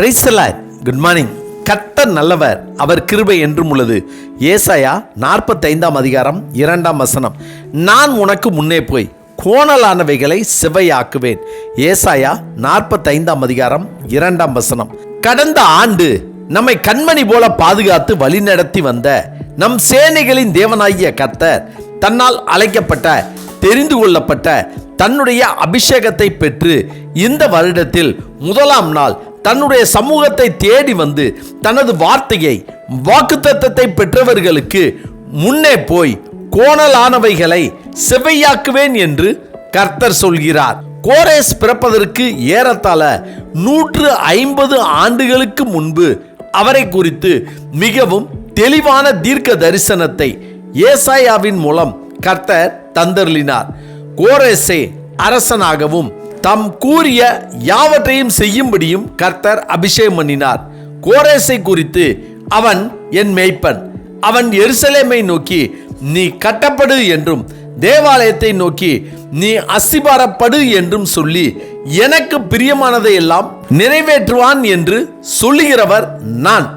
Praise the Lord good morning கர்த்தர் நல்லவர் அவர் கிருபை என்றும் உள்ளது. ஏசாயா நாற்பத்தைந்தாம் அதிகாரம் இரண்டாம் வசனம். நான் உனக்கு முன்னே போய் கோணலானவைகளை சிவையாக்குவேன் ஏசாயா நாற்பத்தைந்தாம் அதிகாரம் இரண்டாம் வசனம். கடந்த ஆண்டு நம்மை கண்மணி போல பாதுகாத்து வழிநடத்தி வந்த நம் சேனைகளின் தேவனாகிய கர்த்தர் தன்னால் அழைக்கப்பட்ட தெரிந்து கொள்ளப்பட்ட தன்னுடைய அபிஷேகத்தை பெற்று இந்த வருடத்தில் முதலாம் நாள் தன்னுடைய சமூகத்தை தேடி வந்து தனது வார்த்தையை வாக்குத்தத்தத்தை பெற்றவர்களுக்கு முன்னே போய் கோணலானவைகளை செவ்வையாக்குவேன் என்று கர்த்தர் சொல்கிறார். கோரேஸ் பிறப்பதற்கு ஏறத்தாழ நூற்று ஐம்பது ஆண்டுகளுக்கு முன்பு அவரை குறித்து மிகவும் தெளிவான தீர்க்க தரிசனத்தை ஏசாயாவின் மூலம் கர்த்தர் தந்தருளினார். கோரேசே அரசனாகவும் தம் கூறிய யாவற்றையும் செய்யும்படியும் கர்த்தர் அபிஷேகம் பண்ணினார். கோரேசை குறித்து அவன் என் மேய்ப்பன். அவன் எருசலேமை நோக்கி நீ கட்டப்படு என்றும் தேவாலயத்தை நோக்கி நீ அஸ்திபாரப்படு என்றும் சொல்லி எனக்கு பிரியமானதை எல்லாம் நிறைவேற்றுவான் என்று சொல்லுகிறவர் நான்.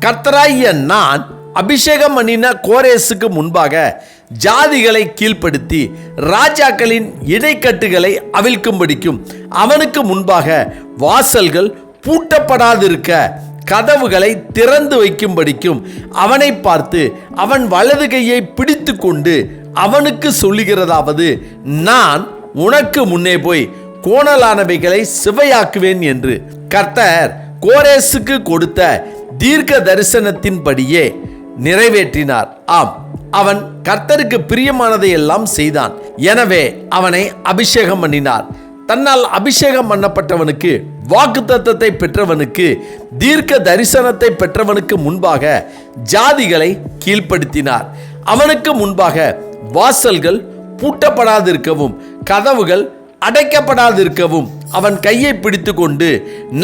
கர்த்தராகிய நான் அபிஷேகம் பண்ணின கோரேசுக்கு முன்பாக ஜாதிகளை கீழ்ப்படுத்தி ராஜாக்களின் இடைக்கட்டுகளை அவிழ்க்கும்படிக்கும் அவனுக்கு முன்பாக வாசல்கள் பூட்டப்படாதிருக்க கதவுகளை திறந்து வைக்கும்படிக்கும் அவனை பார்த்து அவன் வலது கையை பிடித்து கொண்டு அவனுக்கு சொல்லுகிறதாவது நான் உனக்கு முன்னே போய் கோணலானவைகளை சிவையாக்குவேன் என்று கர்த்தர் கோரேசுக்கு கொடுத்த தீர்க்க தரிசனத்தின்படியே நிறைவேற்றினார். ஆம். அவன் கர்த்தருக்கு பிரியமானதை எல்லாம் செய்தான். எனவே அவனை அபிஷேகம் பண்ணினார். தன்னால் அபிஷேகம் பண்ணப்பட்டவனுக்கு வாக்குத்தத்தத்தை பெற்றவனுக்கு தீர்க்க தரிசனத்தை பெற்றவனுக்கு முன்பாக ஜாதிகளை கீழ்ப்படுத்தினார். அவனுக்கு முன்பாக வாசல்கள் பூட்டப்படாதிருக்கவும் கதவுகள் அடைக்கப்படாதிருக்கவும் அவன் கையை பிடித்து கொண்டு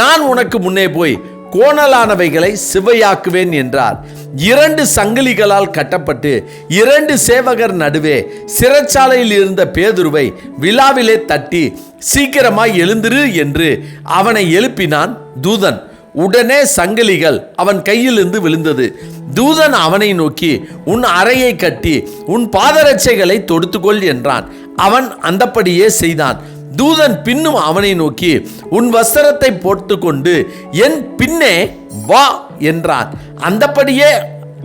நான் உனக்கு முன்னே போய் கோணலானவைகளை சிவையாக்குவேன் என்றார். இரண்டு சங்கிலிகளால் கட்டப்பட்டு இரண்டு சேவகர் நடுவே சிறைச்சாலையில் இருந்த பேதுருவை விழாவிலே தட்டி சீக்கிரமாய் எழுந்திரு என்று அவனை எழுப்பினான் தூதன். உடனே சங்கிலிகள் அவன் கையிலிருந்து விழுந்தது. தூதன் அவனை நோக்கி உன் அறையை கட்டி உன் பாதரட்சைகளை தொடுத்துக்கொள் என்றான். அவன் அந்தப்படியே செய்தான். தூதன் பின்னும் அவனை நோக்கி உன் வஸ்திரத்தை போட்டுக்கொண்டு என் பின்னே வா என்றான். அந்தப்படியே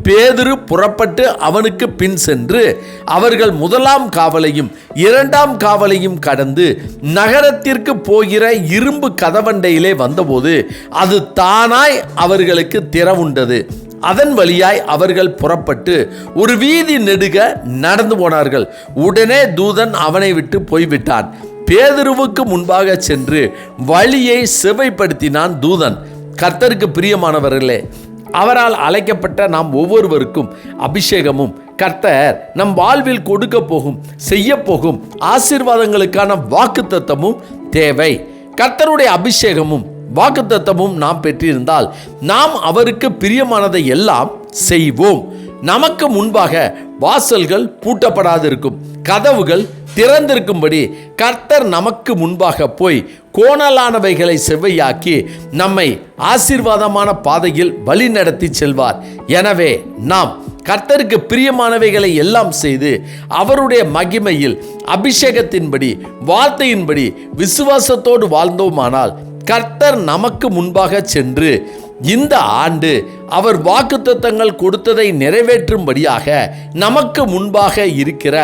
பேதுரு புறப்பட்டு அவனுக்கு பின் சென்று அவர்கள் முதலாம் காவலையும் இரண்டாம் காவலையும் கடந்து நகரத்திற்கு போகிற இரும்பு கதவண்டையிலே வந்தபோது அது தானாய் அவர்களுக்கு திறவுண்டது அதன் வழியாய் அவர்கள் புறப்பட்டு ஒரு வீதி நெடுக நடந்து போனார்கள். உடனே தூதன் அவனை விட்டு போய்விட்டான். பேதுருவுக்கு முன்பாக சென்று வழியை செவைப்படுத்தினான் தூதன். கர்த்தருக்கு பிரியமானவர்களே அவரால் அழைக்கப்பட்ட நாம் ஒவ்வொருவருக்கும் அபிஷேகமும் கர்த்தர் நம் வாழ்வில் கொடுக்க போகும் செய்ய போகும் ஆசீர்வாதங்களுக்கான வாக்குத்தத்தமும் தேவை. கர்த்தருடைய அபிஷேகமும் வாக்குத்தத்தமும் நாம் பெற்றிருந்தால் நாம் அவருக்கு பிரியமானதை எல்லாம் செய்வோம். நமக்கு முன்பாக வாசல்கள் பூட்டப்படாதிருக்கும் கதவுகள் திறந்திருக்கும்படி கர்த்தர் நமக்கு முன்பாக போய் கோணலானவைகளை செவ்வையாக்கி நம்மை ஆசீர்வாதமான பாதையில் வழி நடத்தி செல்வார். எனவே நாம் கர்த்தருக்கு பிரியமானவைகளை எல்லாம் செய்து அவருடைய மகிமையில் அபிஷேகத்தின்படி வார்த்தையின்படி விசுவாசத்தோடு வாழ்ந்தோமானால் கர்த்தர் நமக்கு முன்பாக சென்று இந்த ஆண்டு அவர் வாக்குத்தத்தங்கள் கொடுத்ததை நிறைவேற்றும்படியாக நமக்கு முன்பாக இருக்கிற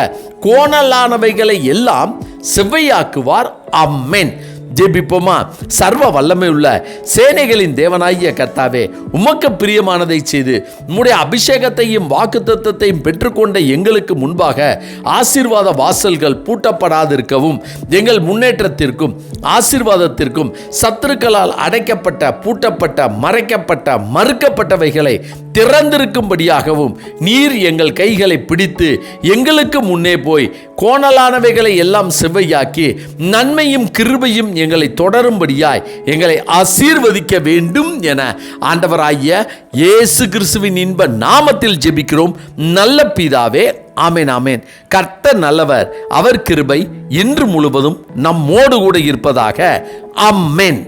கோணலானவைகளை எல்லாம் செவ்வையாக்குவார். அம்மேன். ஜெபிப்போமா? சர்வ வல்லமை உள்ள சேனைகளின் தேவனாகிய கர்த்தாவே உமக்கு பிரியமானதை செய்து உம்முடைய அபிஷேகத்தையும் வாக்குத்தத்தத்தையும் பெற்றுக்கொண்ட எங்களுக்கு முன்பாக ஆசீர்வாத வாசல்கள் பூட்டப்படாதிருக்கவும் எங்கள் முன்னேற்றத்திற்கும் ஆசீர்வாதத்திற்கும் சத்துருக்களால் அடைக்கப்பட்ட பூட்டப்பட்ட மறைக்கப்பட்ட மறுக்கப்பட்டவைகளை திறந்திருக்கும்படியாகவும் நீர் எங்கள் கைகளை பிடித்து எங்களுக்கு முன்னே போய் கோணலானவைகளை எல்லாம் செவ்வையாக்கி நன்மையும் கிருபையும் எங்களை தொடரும்படியாய் எங்களை ஆசீர்வதிக்க வேண்டும் என ஆண்டவராகிய இயேசு கிறிஸ்துவின் இன்ப நாமத்தில் ஜெபிக்கிறோம். நல்ல பிதாவே ஆமேன் ஆமேன். கர்த்த நல்லவர் அவர் கிருபை இன்று முழுவதும் நம்மோடு கூட இருப்பதாக. அம்மேன்